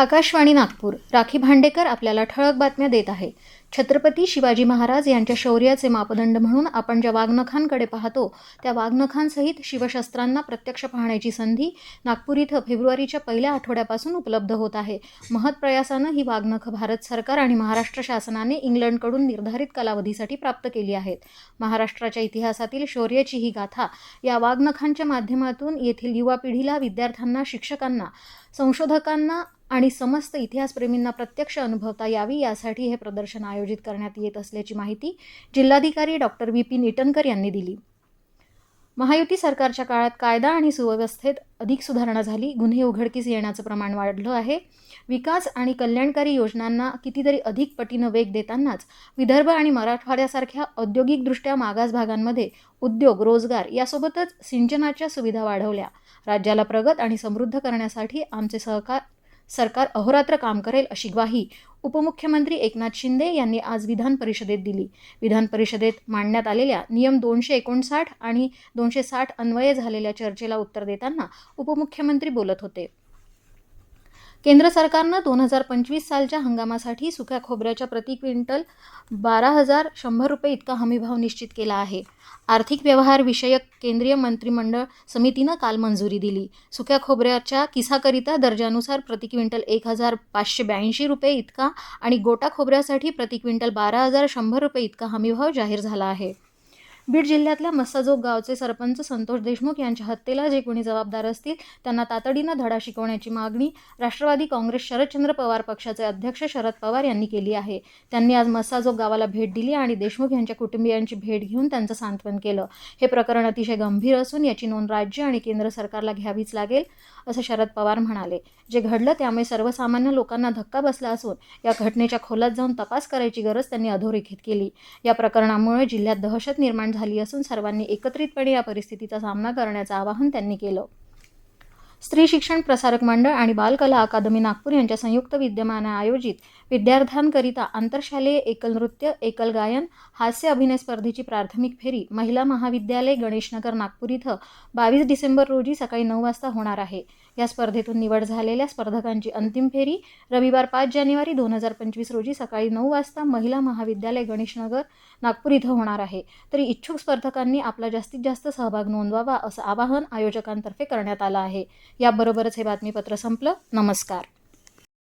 आकाशवाणी नागपूर. राखी भांडेकर आपल्याला ठळक बातम्या देत आहे. छत्रपती शिवाजी महाराज यांच्या शौर्याचे मापदंड म्हणून आपण ज्या वाघनखांकडे पाहतो त्या वाघनखांसहित शिवशस्त्रांना प्रत्यक्ष पाहण्याची संधी नागपूर इथं फेब्रुवारीच्या पहिल्या आठवड्यापासून उपलब्ध होत आहे. महत् प्रयासानं ही वाघनखं भारत सरकार आणि महाराष्ट्र शासनाने इंग्लंडकडून निर्धारित कालावधीसाठी प्राप्त केली आहेत. महाराष्ट्राच्या इतिहासातील शौर्याची ही गाथा या वाघनखांच्या माध्यमातून येथील युवा पिढीला विद्यार्थ्यांना शिक्षकांना संशोधकांना आणि समस्त इतिहासप्रेमींना प्रत्यक्ष अनुभवता यावी यासाठी हे प्रदर्शन आयोजित करण्यात येत असल्याची माहिती जिल्हाधिकारी डॉक्टर वी पी. निटनकर यांनी दिली. महायुती सरकारच्या काळात कायदा आणि सुव्यवस्थेत अधिक सुधारणा झाली. गुन्हे उघडकीस येण्याचं प्रमाण वाढलं आहे. विकास आणि कल्याणकारी योजनांना कितीतरी अधिक पटीनं वेग देतानाच विदर्भ आणि मराठवाड्यासारख्या औद्योगिकदृष्ट्या मागास भागांमध्ये उद्योग रोजगार यासोबतच सिंचनाच्या सुविधा वाढवल्या. राज्याला प्रगत आणि समृद्ध करण्यासाठी आमचे सहकार सरकार अहोरात्र काम करेल अशी ग्वाही उपमुख्यमंत्री एकनाथ शिंदे यांनी आज विधान परिषदेत दिली. विधान परिषदेत मांडण्यात आलेल्या नियम दोनशे एकोणसाठ आणि दोनशे साठ अन्वये झालेल्या चर्चेला उत्तर देताना उपमुख्यमंत्री बोलत होते. केंद्र सरकारनं दोन हजार पंचवीस सालच्या हंगामासाठी सुक्या खोबऱ्याच्या प्रति क्विंटल बारा हजार शंभर रुपये इतका हमीभाव निश्चित केला आहे. आर्थिक व्यवहार विषयक केंद्रीय मंत्रिमंडळ समितीनं काल मंजुरी दिली. सुक्या खोबऱ्याच्या किसाकरिता दर्जानुसार प्रति क्विंटल एक हजार पाचशे ब्याऐंशी रुपये इतका आणि गोटा खोबऱ्यासाठी प्रति क्विंटल बारा हजार शंभर रुपये इतका हमीभाव जाहीर झाला आहे. बीड जिल्ह्यातल्या मस्साजोग गावचे सरपंच संतोष देशमुख यांच्या हत्येला जे कोणी जबाबदार असतील त्यांना तातडीनं धडा शिकवण्याची मागणी राष्ट्रवादी काँग्रेस शरदचंद्र पवार पक्षाचे अध्यक्ष शरद पवार यांनी केली आहे. त्यांनी आज मस्साजोग गावाला भेट दिली आणि देशमुख यांच्या कुटुंबियांची भेट घेऊन त्यांचं सांत्वन केलं. हे प्रकरण अतिशय गंभीर असून याची नोंद राज्य आणि केंद्र सरकारला घ्यावीच लागेल असं शरद पवार म्हणाले. जे घडलं त्यामुळे सर्वसामान्य लोकांना धक्का बसला असून या घटनेच्या खोलात जाऊन तपास करायची गरज त्यांनी अधोरेखित केली. या प्रकरणामुळे जिल्ह्यात दहशत निर्माण निर्माण झाली असून सर्वांनी एकत्रितपणे या परिस्थितीचा सामना करण्याचं आवाहन त्यांनी केलं. स्त्री शिक्षण प्रसारक मंडळ आणि बालकला अकादमी नागपूर यांच्या संयुक्त विद्यमाने आयोजित विद्यार्थ्यांकरिता आंतरशालेय एकल नृत्य एकल गायन हास्य अभिनय स्पर्धेची प्राथमिक फेरी महिला महाविद्यालय गणेशनगर नागपूर इथं बावीस डिसेंबर रोजी सकाळी नऊ वाजता होणार आहे. या स्पर्धेतून निवड झालेल्या स्पर्धकांची अंतिम फेरी रविवार पाच जानेवारी दोन हजार पंचवीस रोजी सकाळी नऊ वाजता महिला महाविद्यालय गणेशनगर नागपूर इथं होणार आहे. तरी इच्छुक स्पर्धकांनी आपला जास्तीत जास्त सहभाग नोंदवावा असं आवाहन आयोजकांतर्फे करण्यात आलं आहे. याबरोबरच हे बातमीपत्र संपलं. नमस्कार.